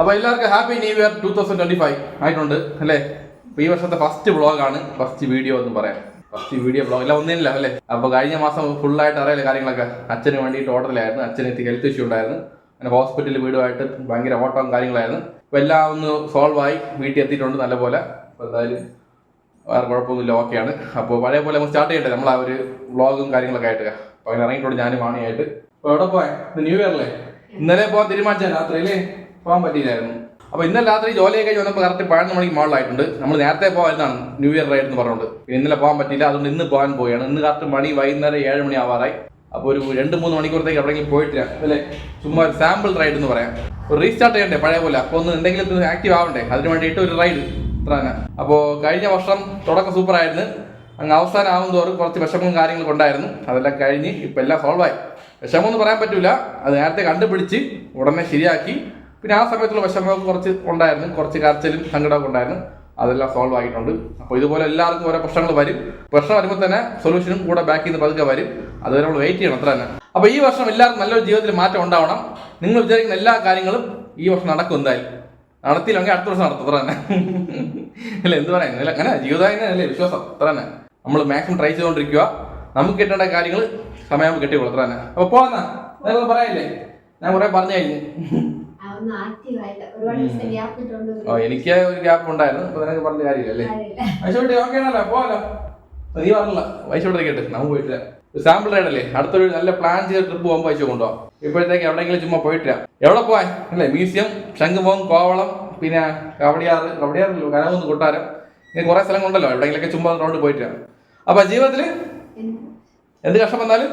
അപ്പോൾ എല്ലാവർക്കും happy new year two thousand twenty five ആയിട്ടുണ്ട് അല്ലേ? അപ്പൊ ഈ വർഷത്തെ ഫസ്റ്റ് വ്ളോഗാണ് ഫസ്റ്റ് വീഡിയോ എന്ന് പറയാം. ഫസ്റ്റ് വീഡിയോ വ്ളോഗ് എല്ലാം ഒന്നില്ല അല്ലേ? അപ്പോൾ കഴിഞ്ഞ മാസം ഫുള്ളായിട്ട് അറിയില്ല കാര്യങ്ങളൊക്കെ. അച്ഛന് വേണ്ടിയിട്ട് ഓർഡറിലായിരുന്നു അച്ഛന് ഹെൽത്ത് ഇഷ്യൂ ഉണ്ടായിരുന്നു. അങ്ങനെ ഹോസ്പിറ്റലിൽ വീടുമായിട്ട് ഭയങ്കര ഓട്ടവും കാര്യങ്ങളായിരുന്നു. അപ്പോൾ എല്ലാം ഒന്ന് സോൾവ് ആയി വീട്ടിൽ എത്തിയിട്ടുണ്ട് നല്ലപോലെ. അപ്പോൾ എന്തായാലും വേറെ കുഴപ്പമൊന്നുമില്ല ഓക്കെയാണ് അപ്പോൾ പഴയ പോലെ നമുക്ക് സ്റ്റാർട്ട് ചെയ്യട്ടെ നമ്മൾ ആ ഒരു വ്ളോഗും കാര്യങ്ങളൊക്കെ ആയിട്ട്. അപ്പോൾ അങ്ങനെ ഇറങ്ങിയിട്ടുണ്ട് ഞാനും വാണിയായിട്ട് അപ്പോൾ എവിടെ പോയാൽ ന്യൂ ഇയർ അല്ലേ? ഇന്നലെ പോകാൻ രാത്രി രാത്രിയിലേ? പോകാൻ പറ്റിയില്ലായിരുന്നു. അപ്പോൾ ഇന്നലെ രാത്രി ജോലിയൊക്കെ കഴിഞ്ഞ് കറക്റ്റ് പതിനൊന്ന് മണിക്ക് മുകളിലായിട്ടുണ്ട്. നമ്മൾ നേരത്തെ പോകാനാണ് ന്യൂ ഇയർ റൈഡ് എന്ന് പറഞ്ഞുകൊണ്ട്. ഇന്നലെ പോകാൻ പറ്റിയില്ല അതുകൊണ്ട് ഇന്ന് പോകാൻ പോവുകയാണ്. ഇന്ന് കറക്റ്റ് മണി വൈകുന്നേരം ഏഴ് മണി ആവാറായി അപ്പോൾ ഒരു രണ്ട് മൂന്ന് മണിക്കൂറത്തേക്ക് എവിടെയെങ്കിലും പോയിട്ടില്ല അല്ലേ ചുമ്മാ ഒരു സാമ്പിൾ റൈഡ് എന്ന് പറയാം. റീസ്റ്റാർട്ട് ചെയ്യണ്ടേ പഴയ പോലെ? അപ്പോൾ ഒന്ന് എന്തെങ്കിലും ആക്റ്റീവ് ആവണ്ടേ? അതിന് വേണ്ടിയിട്ട് ഒരു റൈഡ് ഇത്ര അപ്പോൾ കഴിഞ്ഞ വർഷം തുടക്കം സൂപ്പറായിരുന്നു അങ്ങ് അവസാനം ആവും തോറും കുറച്ച് വിഷമവും കാര്യങ്ങളൊക്കെ ഉണ്ടായിരുന്നു. അതെല്ലാം കഴിഞ്ഞ് ഇപ്പം എല്ലാം സോൾവായി വിഷമം എന്ന് പറയാൻ പറ്റില്ല അത് നേരത്തെ കണ്ടുപിടിച്ച് ഉടനെ ശരിയാക്കി പിന്നെ ആ സമയത്തുള്ള വിഷമങ്ങൾ കുറച്ച് ഉണ്ടായിരുന്നു. കുറച്ച് കരച്ചിലും സങ്കടമൊക്കെ ഉണ്ടായിരുന്നു. അതെല്ലാം സോൾവ് ആയിട്ടുണ്ട്. അപ്പോൾ ഇതുപോലെ എല്ലാവർക്കും ഓരോ പ്രശ്നങ്ങൾ വരും. പ്രശ്നം വരുമ്പോൾ തന്നെ സൊല്യൂഷനും കൂടെ ബാക്കിൽ നിന്ന് പതുക്കെ വരും. അതുവരെ നമ്മൾ വെയിറ്റ് ചെയ്യണം അത്ര തന്നെ. അപ്പോൾ ഈ വർഷം എല്ലാവർക്കും നല്ലൊരു ജീവിതത്തിൽ മാറ്റം ഉണ്ടാവണം. നിങ്ങൾ വിചാരിക്കുന്ന എല്ലാ കാര്യങ്ങളും ഈ വർഷം നടക്കും എന്തായാലും. നടത്തിയില്ലെങ്കിൽ അടുത്ത വർഷം നടത്തും അത്ര തന്നെ. അല്ല എന്ത് പറയാൻ? അങ്ങനെ ജീവിതം അല്ലേ വിശ്വാസം അത്ര തന്നെ. നമ്മൾ മാക്സിമം ട്രൈ ചെയ്തുകൊണ്ടിരിക്കുക. നമുക്ക് കിട്ടേണ്ട കാര്യങ്ങൾ സമയം കിട്ടിയുള്ളൂ അത്ര തന്നെ. അപ്പോൾ പോകാന്നാ പറയാനില്ലേ? ഞാൻ കുറേ പറഞ്ഞു കഴിഞ്ഞു ഓ എനിക്ക് ഒരു ഗ്യാപ്പ് ഉണ്ടായിരുന്നു അപ്പൊ നിനക്ക് പറഞ്ഞ കാര്യമില്ലല്ലേ വൈശോട്ടി ഓക്കെ ആണല്ലോ പോവാലോ. നീ പറഞ്ഞില്ല. വൈശോട്ടി കേട്ടെ നമുക്ക് പോയിട്ടില്ല സാമ്പിൾ റൈഡ് അല്ലേ? അടുത്തൊരു നല്ല പ്ലാൻ ചെയ്ത ട്രിപ്പ് പോകുമ്പോൾ വൈശോ കൊണ്ടോ ഇപ്പോഴത്തേക്ക് എവിടെയെങ്കിലും ചുമ്മാ പോയിട്ടില്ല എവിടെ പോവാൻ അല്ലേ മ്യൂസിയം ശംഖുമുഖം കോവളം പിന്നെ കവടിയാറ്. കവടിയാറല്ലോ കനകുന്ന് കൊട്ടാരം. ഇങ്ങനെ കുറെ സ്ഥലങ്ങളുണ്ടല്ലോ എവിടെയെങ്കിലൊക്കെ ചുമ്മാ റൗണ്ട് പോയിട്ടില്ല അപ്പൊ ജീവിതത്തിൽ എന്ത്? കഷ്ടം വന്നാലും?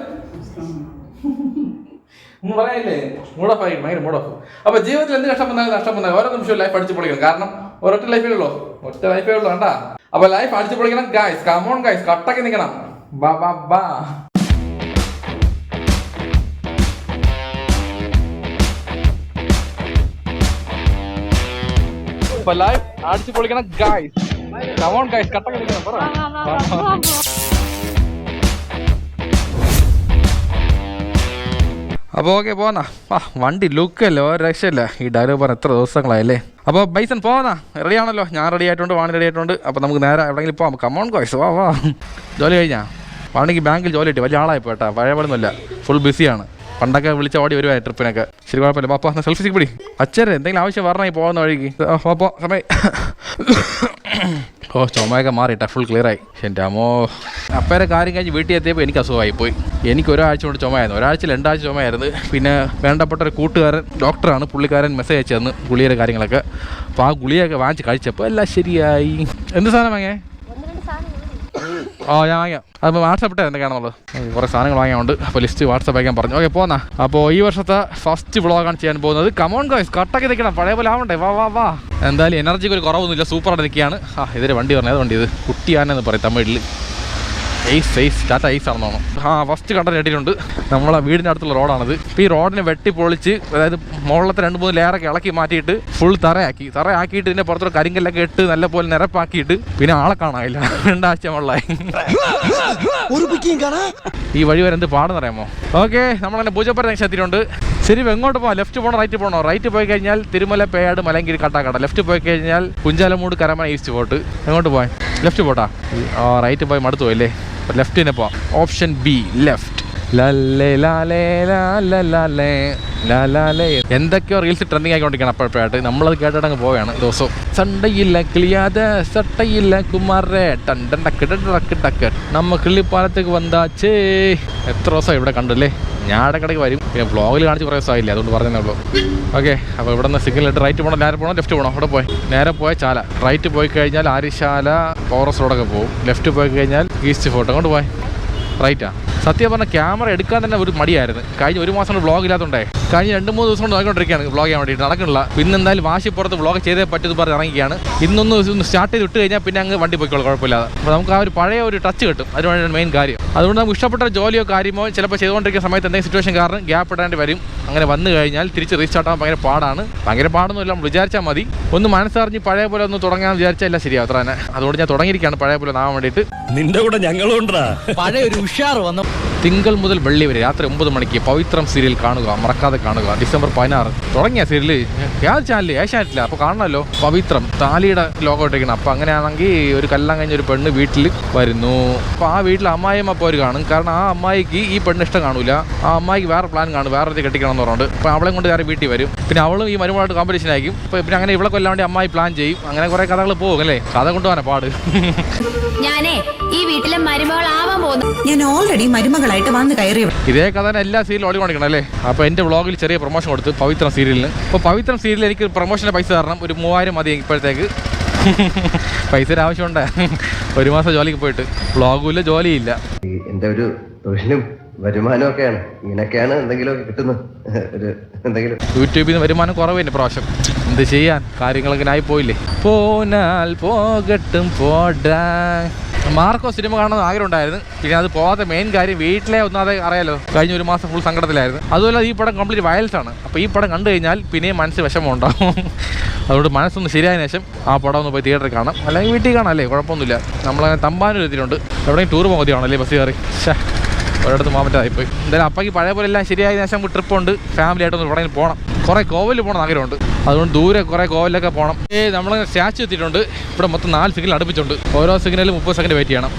ഒന്നും പറയാനില്ലേ മൂഡ് ഓഫ് ആയി ഭയങ്കര മൂഡ് ഓഫ് അപ്പൊ ജീവിതത്തിൽ എന്ത് കഷ്ടം വന്നാലും നഷ്ടം വന്നാലും ഓരോ നിമിഷവും ലൈഫ് അടിച്ചു പൊളിക്കണം. കാരണം ഒരൊറ്റ ലൈഫേ ഉള്ളൂ. ഒറ്റ ലൈഫേ ഉള്ളൂ കണ്ടാ അപ്പൊ ലൈഫ് അടിച്ചു പൊളിക്കണം ഗായ്സ് കമോൺ ഗായ്സ് കട്ടൊക്കെ നിൽക്കണം ബാ ബാ ബാ. ലൈഫ് അടിച്ചു പൊളിക്കണം ഗായ്സ് കമോൺ ഗായ്സ് കട്ടൊക്കെ നിൽക്കണം പറ. അപ്പോൾ ഓക്കെ പോന്നാ. ആ വണ്ടി ലുക്കല്ലേ ഒരു രക്ഷയില്ല. ഈ ഡയലോഗ് പറഞ്ഞ എത്ര ദിവസങ്ങളായല്ലേ? അപ്പോൾ ബൈസൺ പോന്നാ. റെഡി ആണല്ലോ. ഞാൻ റെഡി ആയിട്ടുണ്ട് വാണി റെഡി ആയിട്ടുണ്ട്. അപ്പോൾ നമുക്ക് നേരെ എവിടെയെങ്കിലും പോകാം കമോൺ കോയ്സ് വാ വാ. ജോലി കഴിഞ്ഞാ? വാണിക്ക് ബാങ്കിൽ ജോലി കിട്ടി. വലിയ ആളായി പോട്ടാ പഴയ ഫുൾ ബിസിയാണ് പണ്ടൊക്കെ വിളിച്ച ഓടി വരുവായി ട്രിപ്പിനൊക്കെ ശരി കുഴപ്പമില്ല. പാപ്പ സെൽഫി സിക്ക് പിടി. അച്ഛരെ എന്തെങ്കിലും ആവശ്യം പറഞ്ഞാൽ പോകുന്ന വഴിക്ക്? അപ്പോൾ സമയം. ഓ ചുമയൊക്കെ മാറിയിട്ടാ ഫുൾ ക്ലിയറായി എന്റെ അമ്മോ. അപ്പേരെ കാര്യം കഴിഞ്ഞ് വീട്ടിൽ എത്തിയപ്പോൾ എനിക്ക് അസുഖമായി പോയി എനിക്ക് ഒരാഴ്ച കൊണ്ട് ചുമയായിരുന്നു. ഒരാഴ്ച രണ്ടാഴ്ച ചുമയായിരുന്നു. പിന്നെ വേണ്ടപ്പെട്ട ഒരു കൂട്ടുകാരൻ ഡോക്ടറാണ് പുള്ളിക്കാരൻ മെസ്സേജ് അയച്ചു തന്ന് ഗുളിയുടെ കാര്യങ്ങളൊക്കെ. അപ്പോൾ ആ ഗുളിയൊക്കെ വാങ്ങിച്ച് കഴിച്ചപ്പോൾ എല്ലാം ശരിയായി. എന്ത് സാധനം വാങ്ങിയേ? ഓ ഞാൻ വാങ്ങിയാം അപ്പോൾ വാട്സപ്പ് ഇട്ടേ എന്തൊക്കെയാണെന്നുള്ളത് കുറേ സാധനങ്ങൾ വാങ്ങിയുണ്ട് അപ്പോൾ ലിസ്റ്റ് വാട്സപ്പ് അയക്കാൻ പറഞ്ഞു. ഓക്കെ പോന്നാ. അപ്പോൾ ഈ വർഷത്തെ ഫസ്റ്റ് വ്ളോഗാണ് ചെയ്യാൻ പോകുന്നത്. കമോൺ ഗോയ്സ് കട്ടൊക്കെ നിൽക്കണം പഴയ പോലെ ആവണ്ടേ. വാ വാ വാ. എന്തായാലും എനർജിക്ക് ഒരു കുറവൊന്നുമില്ല. സൂപ്പറായിട്ട് നിൽക്കുകയാണ് ആ ഇതൊരു വണ്ടി പറഞ്ഞത്. വണ്ടി ഇത്? കുട്ടിയാനെന്ന് പറയും തമിഴിൽ എയ്സ് എയ്സ് ടാറ്റ എയ്സ് ആണെന്ന് തോന്നുന്നു ആ ഫസ്റ്റ് കണ്ട ഇട്ടിട്ടുണ്ട് നമ്മളെ വീടിന്റെ അടുത്തുള്ള റോഡാണിത്. ഇപ്പോൾ ഈ റോഡിനെ വെട്ടി പൊളിച്ച് അതായത് മുകളിലത്തെ രണ്ട് മൂന്ന് ലെയറൊക്കെ ഇളക്കി മാറ്റിയിട്ട് ഫുൾ തറയാക്കി. തറയാക്കിയിട്ട് ഇതിന്റെ പുറത്തോട്ട് കരിങ്കല്ലൊക്കെ ഇട്ട് നല്ല പോലെ നിരപ്പാക്കിയിട്ട് പിന്നെ ആളെ കാണാനില്ല. രണ്ടാഴ്ച മുകളിലായി ഈ വഴി വരെ എന്ത് പാടെന്ന് അറിയാമോ? ഓക്കെ നമ്മളെന്നെ പൂജപ്പുര ജംഗ്ഷൻ എത്തിയിട്ടുണ്ട്. ശരി എങ്ങോട്ട് പോകാം ലെഫ്റ്റ് പോകണോ റൈറ്റ് പോകണോ റൈറ്റ് പോയി കഴിഞ്ഞാൽ തിരുമല പേയാട് മലങ്കിരി കട്ടാക്കട. ലെഫ്റ്റ് പോയി കഴിഞ്ഞാൽ കുഞ്ചാലമൂട് കരമന ഈസ്റ്റ് പോട്ട്. എങ്ങോട്ട് പോയി ലെഫ്റ്റ് പോട്ടാ? റൈറ്റ് പോയി മടുത്തു പോയില്ലേ? ലെഫ്റ്റ് തന്നെ പോവാം. ഓപ്ഷൻ ബി ലെഫ്റ്റ് എന്തൊക്കെയോ റീൽസ് ട്രെൻഡിങ് ആയിക്കൊണ്ടിരിക്കണം അപ്പോഴപ്പോഴായിട്ട്. നമ്മളത് കേട്ടിട്ട് അങ്ങ് പോവുകയാണ് ദിവസവും. സണ്ടയില്ല കിളിയാത സട്ടയില്ല കുമാരേ. ടണ്ടൻ ടക്ക് ടക്ക് ടക്ക്. നമ്മ കിള്ളിപ്പാലത്തേക്ക് വന്നാച്ചേ എത്ര ദിവസം ഇവിടെ കണ്ടല്ലേ? ഞാൻ ഇടയ്ക്കിടയ്ക്ക് വരും. പിന്നെ വ്ളോഗിൽ കാണിച്ച് കുറേ ദിവസമായില്ല? അതുകൊണ്ട് പറഞ്ഞതേ ഉള്ളൂ. ഓക്കെ അപ്പോൾ ഇവിടെ നിന്ന് സിഗ്നൽ ഇട്ട് റൈറ്റ് പോകണം നേരെ പോകണം ലെഫ്റ്റ് പോകണം അവിടെ പോയി. നേരെ പോയ ചാല. റൈറ്റ് പോയി കഴിഞ്ഞാൽ ആര്യശാല ഫോറസ്റ്റ് റോഡൊക്കെ പോകും. ലെഫ്റ്റ് പോയി കഴിഞ്ഞാൽ ഈസ്റ്റ് ഫോർട്ട് അങ്ങോട്ട് പോയി. റൈറ്റാ സത്യം പറഞ്ഞ ക്യാമറ എടുക്കാൻ തന്നെ ഒരു മടിയായിരുന്നു. കഴിഞ്ഞ ഒരു മാസം കൊണ്ട് വ്ളോഗ് ഇല്ലാത്തതുകൊണ്ടേ കഴിഞ്ഞ രണ്ട് മൂന്ന് ദിവസം കൊണ്ട് നോക്കിക്കൊണ്ടിരിക്കുകയാണ് വ്ളോഗ് ചെയ്യാൻ വേണ്ടിയിട്ട്. നടക്കണില്ല പിന്നെ എന്തായാലും വാശിപ്പുറത്ത് വ്ളോഗ് ചെയ്തേ പറ്റുമെന്ന് പറഞ്ഞ് ഇറങ്ങിയാണ് ഇന്നൊന്ന് ഒന്ന് സ്റ്റാർട്ട് ചെയ്ത് ഇട്ട് കഴിഞ്ഞാൽ പിന്നെ അങ്ങ് വണ്ടി പോയിക്കോളും കുഴപ്പമില്ലാതെ. അപ്പോൾ നമുക്ക് ആ ഒരു പഴയ ഒരു ടച്ച് കിട്ടും. അതിന് വേണ്ടിയാണ് മെയിൻ കാര്യം. അതുകൊണ്ട് നമുക്ക് ഇഷ്ടപ്പെട്ട ജോലിയോ കാര്യമോ ചിലപ്പോൾ ചെയ്തുകൊണ്ടിരിക്കുന്ന സമയത്ത് എന്തെങ്കിലും സിറ്റുവേഷൻ കാരണം ഗ്യാപ്പ് ഇടേണ്ടി വരും. അങ്ങനെ വന്നു കഴിഞ്ഞാൽ തിരിച്ച് റീസ്റ്റാർട്ട് ആവാൻ ഭയങ്കര പാടാണ്. ഭയങ്കര പാടൊന്നുമില്ല. നമ്മൾ വിചാരിച്ചാൽ മതി. ഒന്ന് മനസ്സറിഞ്ഞ് പഴയ പോലെ ഒന്ന് തുടങ്ങാൻ വിചാരിച്ചാൽ എല്ലാം ശരിയാവും. അത്ര തന്നെ. അതുകൊണ്ട് ഞാൻ തുടങ്ങിയിരിക്കുകയാണ് പഴയ പോലെ നാവാൻ വേണ്ടിയിട്ട്. നിന്റെ കൂടെ ഞങ്ങളുണ്ടാ പഴയ ഒരു ഉഷാർ വന്ന തിങ്കൾ മുതൽ വെള്ളി വരെ രാത്രി ഒമ്പത് മണിക്ക് പവിത്രം സീരിയൽ കാണുക മറക്കാതെ കാണുക. ഡിസംബർ പതിനാറ് തുടങ്ങിയ സീരിയൽ. യാതൊരു ചാനൽ ഏഷ്യാനെറ്റില്ല അപ്പോൾ കാണണമല്ലോ പവിത്രം താലിയുടെ ലോകം ഇട്ടേക്കണം അപ്പോൾ അങ്ങനെയാണെങ്കിൽ ഒരു കല്യാണം കഴിഞ്ഞ ഒരു പെണ്ണ് വീട്ടിൽ വരുന്നു. അപ്പോൾ ആ വീട്ടിൽ അമ്മായിയമ്മ അവർ കാണും. കാരണം ആ അമ്മായിക്ക് ഈ പെണ്ണ് ഇഷ്ടം കാണൂല. ആ അമ്മായിക്ക് വേറെ പ്ലാൻ കാണും. വേറെ ഒരു കെട്ടിക്കണം എന്ന് പറഞ്ഞിട്ട് അപ്പോൾ അവളെ കൊണ്ട് വേറെ വീട്ടിൽ വരും. പിന്നെ അവളും ഈ മരുമകളായിട്ട് കോമ്പറ്റീഷൻ ആയിരിക്കും. അപ്പോൾ പിന്നെ അങ്ങനെ ഇവളെ കൊല്ലാൻ വേണ്ടി അമ്മായി പ്ലാൻ ചെയ്യും. അങ്ങനെ കുറേ കഥകൾ പോകും അല്ലേ? കഥ കൊണ്ടുപോകാനാ പാട്. ഞാനേ ഈ വീട്ടിലെ മരുമകളാവാൻ പോകുന്നു. ഞാൻ ഓൾറെഡി മരുമകളായിട്ട് വന്ന് കയറി ഇതേ കഥ തന്നെ എല്ലാ സീരിയലും ഓടിക്കൊണ്ടിരിക്കണം അല്ലേ? അപ്പോൾ എന്റെ വ്ളോഗിൽ ചെറിയ പ്രൊമോഷൻ കൊടുത്ത് പവിത്രം സീരിയലിന് അപ്പോൾ പവിത്രം സീരിയലിൽ എനിക്ക് പ്രൊമോഷന്റെ പൈസ തരണം. ഒരു മൂവായിരം മതി ഇപ്പോഴത്തേക്ക്. പൈസയുടെ ആവശ്യമുണ്ട്. ഒരു മാസം ജോലിക്ക് പോയിട്ട്. വ്ളോഗും ഇല്ല ജോലിയില്ല. ഇല്ല എന്റെ ഒരു തൊഴിലും വരുമാനം ഒക്കെയാണ്. ഇങ്ങനെയൊക്കെയാണ് എന്തെങ്കിലും കിട്ടുന്നത്. ഒരു എന്തെങ്കിലും. യൂട്യൂബിൽ നിന്ന് വരുമാനം കുറവ് പ്രാവശ്യം എന്ത് ചെയ്യാൻ? കാര്യങ്ങളൊക്കെ ആയി പോയില്ലേ പോനാൽ പോകട്ടും പോടാ. മാർക്കോ സിനിമ കാണണമെന്ന് ആഗ്രഹം ഉണ്ടായിരുന്നു. പിന്നെ അത് പോകാത്ത മെയിൻ കാര്യം വീട്ടിലെ ഒന്നാതെ അറിയാലോ. കഴിഞ്ഞ ഒരു മാസം ഫുൾ സങ്കടത്തിലായിരുന്നു. അതുപോലെ ഈ പടം കംപ്ലീറ്റ് വയലൻസ് ആണ്. അപ്പോൾ ഈ പടം കണ്ടു കഴിഞ്ഞാൽ പിന്നെയും മനസ്സ് വിഷമം ഉണ്ടാവും അതുകൊണ്ട് മനസ്സൊന്ന് ശരിയായ ശേഷം ആ പടം ഒന്ന് പോയി തിയേറ്ററിൽ കാണാം. അല്ലെങ്കിൽ വീട്ടിൽ കാണാം അല്ലേ? കുഴപ്പമൊന്നുമില്ല. നമ്മളങ്ങനെ തമ്പാനൂർ എത്തിയിട്ടുണ്ട്. എവിടെയും ടൂർ പോകുന്നതാണല്ലേ ബസ് കയറി? ഒരിടത്ത് പോകാൻ എന്തായാലും അപ്പയ്ക്ക് പഴയ പോലെ എല്ലാം ശരിയായ ശേഷം ട്രിപ്പ് ഉണ്ട്. ഫാമിലി ആയിട്ടൊന്ന് എവിടെയെങ്കിലും പോകണം കുറേ കോവിൽ പോകണം ആഗ്രഹമുണ്ട്. അതുകൊണ്ട് ദൂരെ കുറേ കോവിലൊക്കെ പോകണം ഏ നമ്മൾ സ്റ്റാച്ചു എത്തിയിട്ടുണ്ട്. ഇവിടെ മൊത്തം നാല് സിഗ്നൽ അടുപ്പിച്ചുണ്ട്. ഓരോ സിഗ്നലും മുപ്പത് സെക്കൻഡ് വെയിറ്റ് ചെയ്യണം.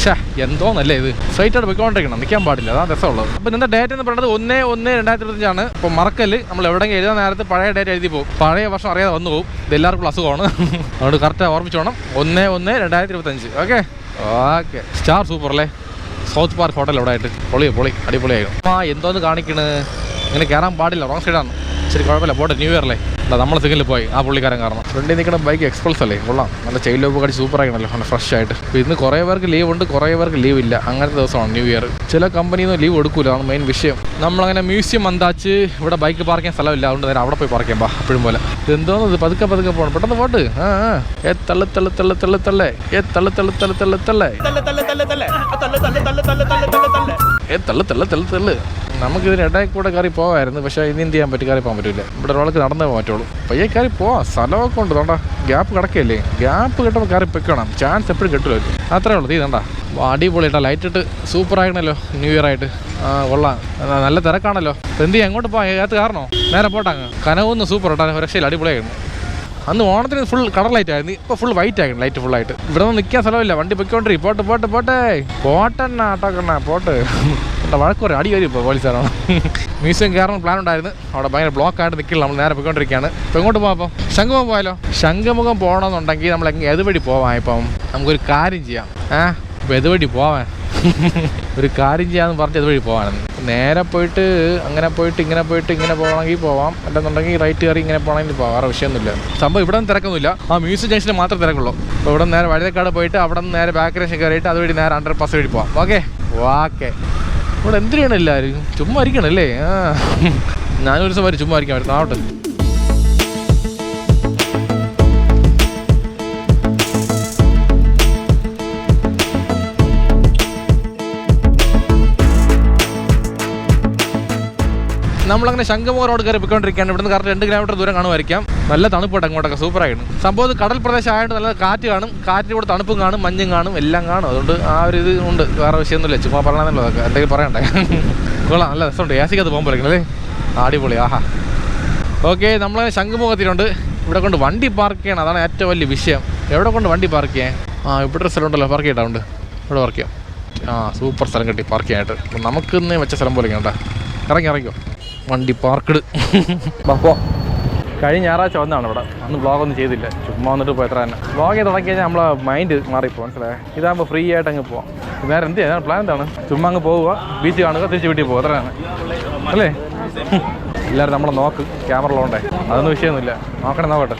ഷാ എന്തോന്നല്ലേ ഇത്? സ്ട്രൈറ്റ് ആയിട്ട് പോയിക്കൊണ്ടിരിക്കണം. നിൽക്കാൻ പാടില്ല. അതാണ് രസമുള്ളത്. അപ്പോൾ ഇന്നത്തെ ഡേറ്റ് എന്ന് പറയുന്നത് ഒന്ന് ഒന്ന് രണ്ടായിരത്തി ഇരുപത്തഞ്ചാണ് അപ്പോൾ മറക്കൽ. നമ്മൾ എവിടെയെങ്കിലും എഴുതാൻ നേരത്ത് പഴയ ഡേറ്റ് എഴുതി പോകും പഴയ വർഷം അറിയാതെ വന്നു പോകും ഇത് എല്ലാവർക്കും അസുഖമാണ്. അതുകൊണ്ട് കറക്റ്റ് ഓർമ്മിച്ചോണം. ഒന്ന് ഒന്ന് രണ്ടായിരത്തി ഇരുപത്തഞ്ച് ഓക്കെ ഓക്കെ സ്റ്റാർ സൂപ്പർ അല്ലേ? സൗത്ത് പാർക്ക് ഹോട്ടൽ എവിടെ ആയിട്ട്. പൊളി പൊളി. അടിപൊളിയായിരുന്നു ആ എന്തോന്ന് കാണിക്കണ്? ഇങ്ങനെ കയറാൻ പാടില്ല. റോങ് സൈഡാണ് ശരി കുഴപ്പമില്ല പോട്ടെ ന്യൂ ഇയർ അല്ല നമ്മൾ സിഗ്നലിൽ പോയി ആ പുള്ളിക്കാരൻ കാരണം ഫ്രണ്ടിൽ നിൽക്കുന്ന ബൈക്ക് എക്സ്പ്രസ് അല്ലേ കൊള്ളാം നല്ല ചെയിൻ ലോപ്പ് കടിച്ച് സൂപ്പർ ആയിക്കണല്ലോ നല്ല ഫ്രഷ് ആയിട്ട് ഇന്ന് കുറേ പേർക്ക് ലീവ് ഉണ്ട് കുറേ പേർക്ക് ലീവ് ഇല്ല അങ്ങനത്തെ ദിവസമാണ് ന്യൂ ഇയർ ചില കമ്പനിയിൽ നിന്ന് ലീവ് കൊടുക്കൂല അതാണ് മെയിൻ വിഷയം നമ്മളങ്ങനെ മ്യൂസിയം അന്താച്ച് ഇവിടെ ബൈക്ക് പാർക്ക് ചെയ്യാൻ സ്ഥലമില്ല അതുകൊണ്ട് നേരെ അവിടെ പോയി പാർക്ക് ചെയ്യാം അപ്പോഴും പോലെ ഇതെന്തോന്ന് ഇത് പതുക്കെ പതുക്കെ പോകണം പെട്ടെന്ന് പോട്ട് ആ ഏ തള്ളു തള്ളു തള്ളു തള്ളു തള്ളേ ഏ തള്ളു തള്ളു തള്ളു തള്ളു തള്ളേ ഏ തള്ളു തള്ളു തള്ളു തള്ളു. നമുക്ക് ഇതിന് ഇടയിൽ കൂടെ കയറി പോകാമായിരുന്നു പക്ഷേ ഇനി എന്ത് ചെയ്യാൻ പറ്റും? കയറി പോകാൻ പറ്റില്ല ഇവിടെ ഒരാൾക്ക് നടന്നേ പറ്റുള്ളൂ. പയ്യെ കയറി പോവാം. സ്ഥലമൊക്കെ ഉണ്ട് തോണ്ട ഗ്യാപ്പ് കിടക്കല്ലേ ഗ്യാപ്പ് കിട്ടുമ്പോൾ കയറി പൊയ്ക്കണം. ചാൻസ് എപ്പോഴും കിട്ടുമല്ലോ അത്രേ ഉള്ളൂ തീ തണ്ടാ അടിപൊളിയിട്ടാ ലൈറ്റ് ഇട്ട് സൂപ്പർ ആയിരുന്നല്ലോ ന്യൂ ഇയർ ആയിട്ട്. കൊള്ളാം. നല്ല തിരക്കാണല്ലോ. എന്ത് ചെയ്യാം? എങ്ങോട്ട് പോകാം ഏത് കാരണോ നേരെ പോട്ടാങ്ങ് കനവൊന്നും സൂപ്പർ കേട്ടോ രക്ഷയിൽ അടിപൊളിയായിരുന്നു. അന്ന് ഓണത്തിന് ഫുൾ കളർ ലൈറ്റ് ആയിരുന്നു. ഇപ്പോൾ ഫുൾ വൈറ്റ് ആയിരുന്നു ലൈറ്റ് ഫുൾ ആയിട്ട്. ഇവിടെ നിന്ന് നിൽക്കാൻ സ്ഥലമില്ല. വണ്ടി പൊയ്ക്കൊണ്ടിരി. പോട്ട് പോട്ട് പോട്ടെ. പോട്ടെണ്ണ ആട്ടോക്കെണ്ണ പോട്ട്. എന്താ പറയും? അടി വരും ഇപ്പോൾ പോലീസുകാരാണ് മ്യൂസിയം കയറാൻ പ്ലാൻ ഉണ്ടായിരുന്നു. അവിടെ ഭയങ്കര ബ്ലോക്ക് ആയിട്ട് നിൽക്കില്ല നമ്മൾ നേരെ പോയിക്കൊണ്ടിരിക്കുകയാണ്. ഇപ്പോൾ എങ്ങോട്ട് പോകാം അപ്പോൾ ശംഖുമുഖം പോയാലോ? ശംഖുമുഖം പോകണമെന്നുണ്ടെങ്കിൽ നമ്മൾ ഏത് വഴി പോവാം ഇപ്പം? നമുക്കൊരു കാര്യം ചെയ്യാം. ഏഹ് ഇപ്പൊ ഏത് വഴി പോവാൻ ഒരു കാര്യം ചെയ്യാന്ന് പറഞ്ഞ് എതുവഴി പോകാനെന്ന് നേരെ പോയിട്ട് അങ്ങനെ പോയിട്ട് ഇങ്ങനെ പോയിട്ട് ഇങ്ങനെ പോകണമെങ്കിൽ പോവാം. അല്ലെന്നുണ്ടെങ്കിൽ റൈറ്റ് കയറി ഇങ്ങനെ പോകണമെങ്കിൽ പോകാം വേറെ വിഷയമൊന്നുമില്ല. സംഭവം ഇവിടെ തിരക്കൊന്നുമില്ല. ആ മ്യൂസിയം ജംഗ്ഷനിൽ മാത്രമേ തിരക്കുള്ളൂ. അപ്പോൾ ഇവിടെ നേരെ വഴുതക്കാട് പോയിട്ട് അവിടെ നിന്ന് നേരെ ബാക്ക് രേഷൻ കയറിയിട്ട് അതുവഴി നേരെ അണ്ടർ പാസ് വഴി പോവാം. ഓക്കെ? ഓക്കെ ഇവിടെ എന്തിനാണ് എല്ലാവരും? ചുമ്മാ ഇരിക്കണല്ലേ? ആ. ഞാനൊരു വരും ചുമ്മാ ഇരിക്കാൻ പറ്റും ആവട്ടെ. നമ്മളങ്ങനെ ശംഖമോ റോഡ് കയറി പോയിക്കൊണ്ടിരിക്കുകയാണ്. ഇവിടുന്ന് കറക്റ്റ് രണ്ട് കിലോമീറ്റർ ദൂരം കാണുമായിരിക്കാം. നല്ല തണുപ്പുണ്ട് അങ്ങോട്ടൊക്കെ സൂപ്പറായിരുന്നു സംഭവം കടൽ പ്രദേശം നല്ല കാറ്റ് കാണും. കാറ്റിൽ കൂടെ തണുപ്പും കാണും മഞ്ഞും കാണും എല്ലാം കാണും. അതുകൊണ്ട് ആ ഒരു ഇത് ഉണ്ട്. വേറെ വിഷയമൊന്നുമില്ല. ചുമ്മാ പറയണമെന്നുള്ളതൊക്കെ എന്തെങ്കിലും പറയണ്ടേ? കൊള്ളാം. നല്ല രസമുണ്ട്. ഏസിക്കകത്ത് പോകുമ്പോൾ അല്ലേ? അടിപൊളി. ആഹാ. ഓക്കെ നമ്മൾ ശംഖുമുഖത്തിലുണ്ട് ഇവിടെ കൊണ്ട് വണ്ടി പാർക്ക് ചെയ്യണം. അതാണ് ഏറ്റവും വലിയ വിഷയം. എവിടെ കൊണ്ട് വണ്ടി പാർക്ക് ചെയ്യാൻ? ആ ഇവിടെ ഒരു സ്ഥലം ഉണ്ടല്ലോ. പാർക്ക് ചെയ്തിട്ടുണ്ട് ഇവിടെ പാർക്ക് ചെയ്യാം. ആ സൂപ്പർ സ്ഥലം കിട്ടി. പാർക്ക് ചെയ്യാനായിട്ട്. നമുക്ക് ഇന്ന് വെച്ച സ്ഥലം പോലെ കേട്ടോ. ഇറങ്ങി ഇറങ്ങിക്കോ. വണ്ടി പാർക്കഡ്. അപ്പോൾ കഴിഞ്ഞ ഞായറാഴ്ച വന്നതാണ് ഇവിടെ. അന്ന് വ്ളോഗ് ഒന്നും ചെയ്തില്ല. ചുമ്മാ വന്നിട്ട് പോയത്ര എത്ര തന്നെ. വ്ളോഗ് ചെയ്ത് തുടങ്ങി കഴിഞ്ഞാൽ നമ്മളെ മൈൻഡ് മാറിപ്പോ മനസ്സിലായേ? ഇതാകുമ്പോൾ ഫ്രീ ആയിട്ട് അങ്ങ് പോവാം. വേറെ എന്ത് ചെയ്യാൻ പ്ലാൻ എന്താണ്? ചുമ്മാ അങ്ങ് പോവുക ബീച്ച് കാണുക തിരിച്ച് വീട്ടിൽ പോകുക അത്രയാണ് അല്ലേ? എല്ലാവരും നമ്മളെ നോക്ക് ക്യാമറ ഉള്ളതുകൊണ്ടേ അതൊന്നും വിഷയമൊന്നുമില്ല. നോക്കണേ നോക്കട്ടെ.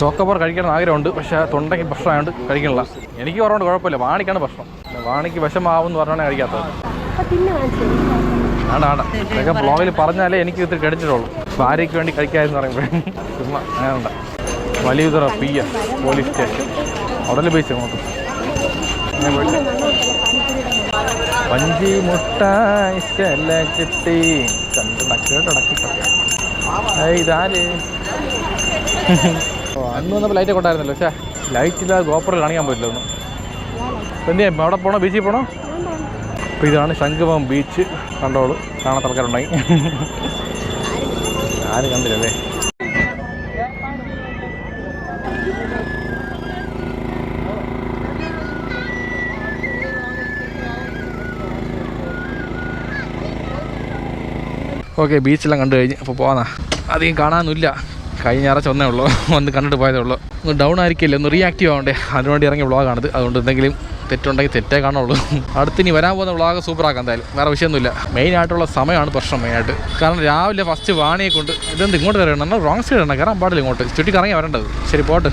ചോക്കപ്പോർ കഴിക്കണം ആഗ്രഹമുണ്ട്. പക്ഷേ തൊണ്ടയ്ക്ക് പ്രശ്നമായതുകൊണ്ട് കഴിക്കണില്ല. എനിക്ക് കുറവുണ്ട് കുഴപ്പമില്ല. വാണിക്കാണ് പ്രശ്നം. വാണിക്ക് വിഷമാവും എന്ന് പറഞ്ഞാണ് കഴിക്കാത്തത്. ആണ്ട ഇതൊക്കെ ബ്ലോഗിൽ പറഞ്ഞാലേ എനിക്ക് ഇത്തിരി കടിച്ചിട്ടുള്ളൂ. ഭാര്യയ്ക്ക് വേണ്ടി കഴിക്കാമെന്ന് പറയുമ്പോഴേ. ചുമ്മാ അങ്ങനെ ഉണ്ട്. വലിയ പി എ പോലീസ് സ്റ്റേഷൻ അവിടെ പൈസ നോക്കും വഞ്ചി മുട്ട ഇഷ്ടല്ല കിട്ടി. കണ്ട് നക്കേട്ടടക്കി ഇതാര്? അന്ന് വന്നപ്പോൾ ലൈറ്റ് കൊണ്ടായിരുന്നല്ലോ പക്ഷേ ലൈറ്റില്ലാതെ ഗോപ്പറിൽ കാണിക്കാൻ പറ്റില്ല ഒന്നും. എന്തിയാ അവിടെ പോണോ? ബീച്ചിൽ പോണോ? അപ്പോൾ ഇതാണ് ശംഖുമം ബീച്ച് കണ്ടോളൂ. കാണാത്ത ആൾക്കാരുണ്ടായി ആരും കണ്ടില്ലല്ലേ? ഓക്കെ ബീച്ചെല്ലാം കണ്ടു കഴിഞ്ഞ്. അപ്പോൾ പോകാനാ അധികം കാണാനൊന്നുമില്ല. കഴിഞ്ഞ ഞായറാഴ്ച വന്നേ ഉള്ളൂ. ഒന്ന് കണ്ടിട്ട് പോയതേ ഉള്ളൂ. ഒന്ന് ഡൗൺ ആയിരിക്കില്ല? ഒന്ന് റീആക്റ്റീവ് ആവണ്ടേ? അതിനുവേണ്ടി ഇറങ്ങിയ വ്ളോഗാണിത് അതുകൊണ്ട് എന്തെങ്കിലും തെറ്റുണ്ടെങ്കിൽ തെറ്റേ കാണുള്ളൂ. അടുത്ത് ഇനി വരാൻ പോകുന്ന വ്ളോഗ് സൂപ്പറാക്കാം എന്തായാലും. വേറെ വിഷയമൊന്നുമില്ല. മെയിൻ ആയിട്ടുള്ള സമയമാണ് പ്രശ്നം മെയിനായിട്ട് കാരണം രാവിലെ ഫസ്റ്റ് വാണിയെ കൊണ്ട് ഇതെന്ത് ഇങ്ങോട്ട് കയറണം റോങ് സൈഡ് ആണ്. കയറാൻ പാടില്ല ഇങ്ങോട്ട്. ചുറ്റി കറങ്ങി വരേണ്ടത്. ശരി പോട്ട്.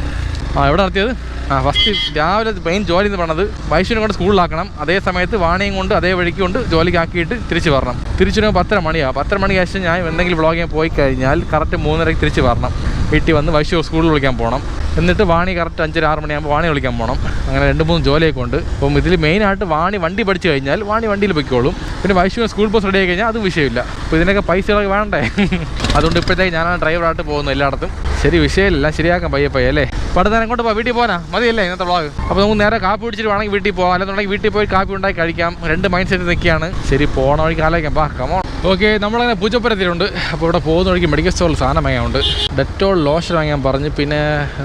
ആ എവിടെ നടത്തിയത്? ആ ഫസ്റ്റ് രാവിലെ മെയിൻ ജോലി എന്ന് പറഞ്ഞത് വൈശുവിനെ കൊണ്ട് സ്കൂളിലാക്കണം അതേ സമയത്ത് വാണിയും കൊണ്ട് അതേ വഴിക്ക് കൊണ്ട് ജോലിക്കാക്കിയിട്ട് തിരിച്ച് വരണം. തിരിച്ചു വരുമ്പോൾ പത്തര മണിയാണ് പത്തര മണിക്ക് ശേഷം ഞാൻ എന്തെങ്കിലും വ്ളോഗിങ്ങ് പോയി കഴിഞ്ഞാൽ കറക്റ്റ് മൂന്നരയ്ക്ക് തിരിച്ച് വരണം. വീട്ടിൽ വന്ന് വൈശു സ്കൂളിൽ വിളിക്കാൻ പോകണം. എന്നിട്ട് വാണി കറക്റ്റ് അഞ്ചര ആറ് മണിയാകുമ്പോൾ വാണി വിളിക്കാൻ പോകണം. അങ്ങനെ രണ്ട് മൂന്ന് ജോലിയൊക്കെ ഉണ്ട്. അപ്പം ഇതിൽ മെയിനായിട്ട് വാണി വണ്ടി പഠിച്ചു കഴിഞ്ഞാൽ വാണി വണ്ടിയിൽ പൊയ്ക്കോളും. പിന്നെ വൈശു സ്കൂൾ ബസ് റെഡി ആയി കഴിഞ്ഞാൽ അത് വിഷയമില്ല. അപ്പോൾ ഇതിനൊക്കെ പൈസകളൊക്കെ വേണ്ടേ? അതുകൊണ്ട് ഇപ്പോഴത്തേക്ക് ഞാനാണ് ഡ്രൈവറായിട്ട് പോകുന്നത് എല്ലായിടത്തും. ശരി വിഷയമില്ല. ശരിയാക്കാം പയ്യെ പയ്യെ അല്ലേ? നേരം കൊണ്ട് പോകാം വീട്ടിൽ പോകാനാ മതിയല്ലേ ഇന്നത്തെ വ്ളോഗ് അപ്പോൾ നമുക്ക് നേരെ കാപ്പി പിടിച്ചിട്ട് വേണമെങ്കിൽ വീട്ടിൽ പോകാം അല്ലെന്നുണ്ടെങ്കിൽ വീട്ടിൽ പോയി കാപ്പി ഉണ്ടാക്കി കഴിക്കാം. രണ്ട് മൈൻഡ് സെറ്റ് നിൽക്കുകയാണ്. ശരി പോകണ വഴിക്ക് ആലോചിക്കാം. ബാ കമോൺ ഓക്കെ നമ്മളങ്ങനെ പൂജപ്പുരത്തിലുണ്ട് അപ്പോൾ ഇവിടെ പോകുന്ന വഴിക്ക് മെഡിക്കൽ സ്റ്റോറിൽ സാധനം വാങ്ങാനുണ്ട് ഡെറ്റോൾ ലോഷൻ വാങ്ങാൻ പറഞ്ഞ് പിന്നെ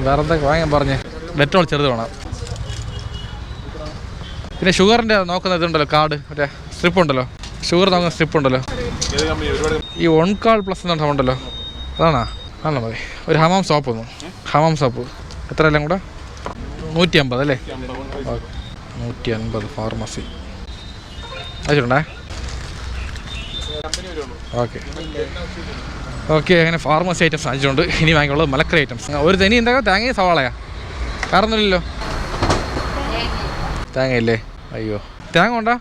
വേറെ എന്തൊക്കെ വാങ്ങാൻ പറഞ്ഞ്. ഡെറ്റോൾ ചെറുത് വേണം. പിന്നെ ഷുഗറിന്റെ നോക്കുന്ന ഇതുണ്ടല്ലോ കാർഡ്. മറ്റേ സ്ട്രിപ്പ് ഉണ്ടല്ലോ. ഷുഗർ നോക്കുന്ന സ്ട്രിപ്പ് ഉണ്ടല്ലോ. ഈ ഓൺ കാൾ പ്ലസ് എന്ന് ഉണ്ടല്ലോ. അതാണോ? ആണോ മതി. ഒരു ഹമാം സോപ്പ് ഒന്നും. ഹമാം സോപ്പ് എത്ര എല്ലാം കൂടെ? നൂറ്റി അമ്പത് അല്ലേ? നൂറ്റി അൻപത് ഫാർമസി അയച്ചിട്ടുണ്ടേ? ഓക്കെ. ഓക്കെ അങ്ങനെ ഫാർമസി ഐറ്റംസ് അയച്ചിട്ടുണ്ട് ഇനി വാങ്ങിയുള്ളത് മലക്കറി ഐറ്റംസ് ഒരു തനി എന്താ? തേങ്ങയും സവാളയാ. കാരണമൊന്നുമില്ലല്ലോ ഒന്നുമില്ലല്ലോ തേങ്ങയില്ലേ? അയ്യോ. തേങ്ങ ഉണ്ടോ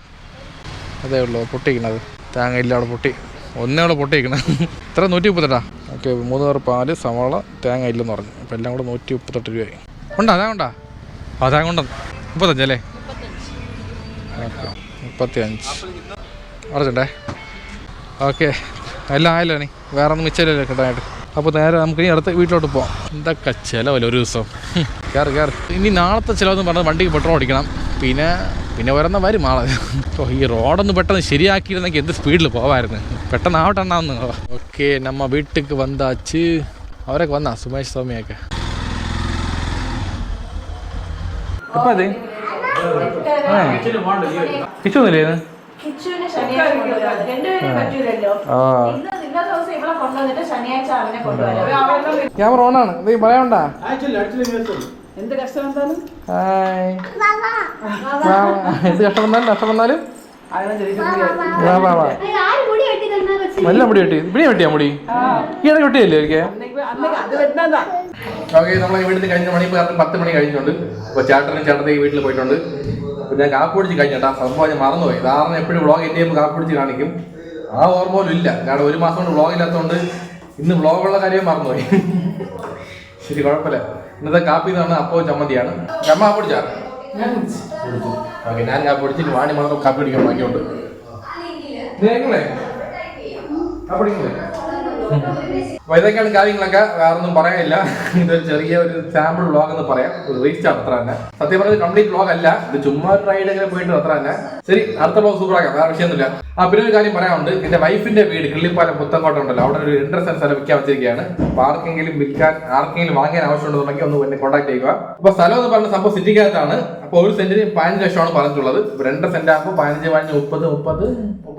അതേ ഉള്ളൂ പൊട്ടിക്കണത് തേങ്ങ ഇല്ല അവിടെ പൊട്ടി. ഒന്നേ ഉള്ളൂ പൊട്ടിക്കണത് ഇത്ര നൂറ്റി മുപ്പത്തെട്ടാ ഓക്കെ മൂന്ന് പേർ പാൽ സവാള തേങ്ങ ഇല്ലെന്ന് പറഞ്ഞു. അപ്പോൾ എല്ലാം കൂടെ നൂറ്റി മുപ്പത്തെട്ട് രൂപയായി. ഉണ്ടോ തേങ്ങ ഉണ്ടോ ആ തേങ്ങ ഉണ്ടോ മുപ്പത്തഞ്ചല്ലേ? മുപ്പത്തി അഞ്ച് അടച്ചണ്ടേ ഓക്കെ. എല്ലാം ആയല്ലോ നീ വേറെ ഒന്നും മിച്ചല്ലോ കിട്ടാനായിട്ട്. അപ്പോൾ നേരെ നമുക്ക് ഇനി അടുത്ത വീട്ടിലോട്ട് പോകാം എന്തൊക്കെ ചിലവല്ല ഒരു ദിവസം? കയറി കയറി ഇനി നാളത്തെ ചിലവെന്ന് പറഞ്ഞാൽ വണ്ടിക്ക് പെട്രോൾ അടിക്കണം. പിന്നെ പിന്നെ വരുന്ന വരും ആളെ ഓ ഈ റോഡൊന്ന് പെട്ടെന്ന് ശരിയാക്കിയിരുന്നെങ്കിൽ എന്ത് സ്പീഡിൽ പോവായിരുന്നു. പെട്ടെന്ന് ആവട്ടെ എണ്ണാന്ന് ഓക്കെ നമ്മ വീട്ടിക്ക് വന്നാച്ച്. അവരൊക്കെ വന്നാ സുമേഷ് സ്വാമിയൊക്കെ. എപ്പോ അതെ? കിച്ചൊന്നുമില്ലേ കിച്ചുവിന് ശനിയാഴ്ച കൊണ്ടുവരാം. രണ്ടുപേരും പറ്റൂലല്ലോ. ആ. ഇന്ന് ഇന്നത്തെ ദിവസം ഇവളെ കൊണ്ടുവന്നിട്ട് ശനിയാഴ്ച അവനെ കൊണ്ടുവരാം. ക്യാമറ ഓണാണ് ഇത് പറയണ്ട എന്ത് കഷ്ടം എന്താണ് ഹായ്. വാ, വാ. എന്ത് കഷ്ടം വന്നാലും വന്നാലും? നല്ല മുടി വെട്ടി. ഇവിടെ വെട്ടിയാ മുടി? വെട്ടിയല്ലേ വരുന്നതാ ഓക്കെ നമ്മളെ വീട്ടിൽ കഴിഞ്ഞ മണി പത്ത് മണി കഴിഞ്ഞിട്ടുണ്ട്. അപ്പോൾ ചേട്ടനും ചേട്ടത്തേക്ക് വീട്ടിൽ പോയിട്ടുണ്ട്. ഞാൻ കാപ്പി പിടിച്ച് കഴിഞ്ഞിട്ട് ആ സംഭവം ഞാൻ മറന്നുപോയി. സാറിന് എപ്പോഴും വ്ളോഗ് എന്റെ ചെയ്യുമ്പോൾ കാപ്പി പിടിച്ച് കാണിക്കും. ആ ഓർമ്മ പോലും ഇല്ല. കാരണം ഒരു മാസം കൊണ്ട് വ്ളോഗ് ഇല്ലാത്തതുകൊണ്ട് ഇന്ന് വ്ളോഗുള്ള കാര്യം മറന്നുപോയി. ശരി കുഴപ്പമില്ല. ഇന്നത്തെ കാപ്പി എന്നാണ് അപ്പോൾ ചമ്മന്തിയാണ്. അമ്മ കാപ്പി പിടിച്ചാ ഓക്കെ ഞാൻ കാപ്പി പിടിച്ചിട്ട് വാണി മാത്രം കാപ്പി പിടിക്കാൻ ബാക്കിയുണ്ട്. നിങ്ങളെ കാപ്പി പിടിക്കില്ലേ അപ്പൊ കാര്യങ്ങളൊക്കെ വേറെ ഒന്നും പറയാനില്ല. ഇതൊരു ചെറിയ ഒരു സാമ്പിൾ വ്ളോഗ് എന്ന് പറയാം. ഒരു റീസ്റ്റാണ് അത്ര തന്നെ. സത്യം പറഞ്ഞത് കംപ്ലീറ്റ് വ്ളോഗ് അല്ല. ഇത് ചുമ്മാ ഒരു റൈഡ് ഒക്കെ പോയിട്ട് അത്ര തന്നെ. ശരി അടുത്ത വ്ളോഗ് സൂപ്പർ ആക്കാം. വേറെ വിഷയമൊന്നുമില്ല. ആ പിന്നെ ഒരു കാര്യം പറയാനുണ്ട്. എന്റെ വൈഫിന്റെ വീട് കിള്ളിപ്പാലം പുത്തങ്കോട്ട ഉണ്ടല്ലോ. അവിടെ ഒരു ഇൻട്രസ്റ്റ് സ്ഥലം വിൽക്കാൻ വെച്ചിരിക്കുകയാണ്. അപ്പൊ ആർക്കെങ്കിലും വിൽക്കാൻ ആർക്കെങ്കിലും വാങ്ങാൻ ആവശ്യമുണ്ടെന്നുണ്ടെങ്കിൽ ഒന്ന് എന്നെ കോൺടാക്ട് ചെയ്യുക. അപ്പൊ സ്ഥലം എന്ന് പറഞ്ഞ സംഭവം സിറ്റിക്കകത്താണ്. അപ്പൊ ഒരു സെന്റിന് പതിനഞ്ച് ലക്ഷമാണ് പറഞ്ഞിട്ടുള്ളത്. രണ്ടര സെന്റ് ആകുമ്പോൾ പതിനഞ്ച് പതിനഞ്ച് മുപ്പത് മുപ്പത്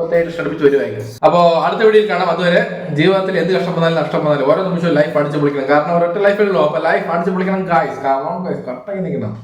മുപ്പത്തേഴ് ശ്രമിച്ചു വരുമായിരിക്കും അപ്പോൾ അടുത്ത വീഡിയോയിൽ കാണാം. അതുവരെ ജീവിതത്തിൽ എന്ത് കഷ്ടം വന്നാലും നഷ്ടം വന്നാലും ഓരോ നിമിഷവും ലൈഫ് അടിച്ചു പൊളിക്കണം കാരണം ഒരൊറ്റ ലൈഫിലുള്ളൂ അപ്പൊ ലൈഫ് അടിച്ചു പൊളിക്കണം ഗായ്സ് കാരണം കറക്റ്റായി നിൽക്കണം.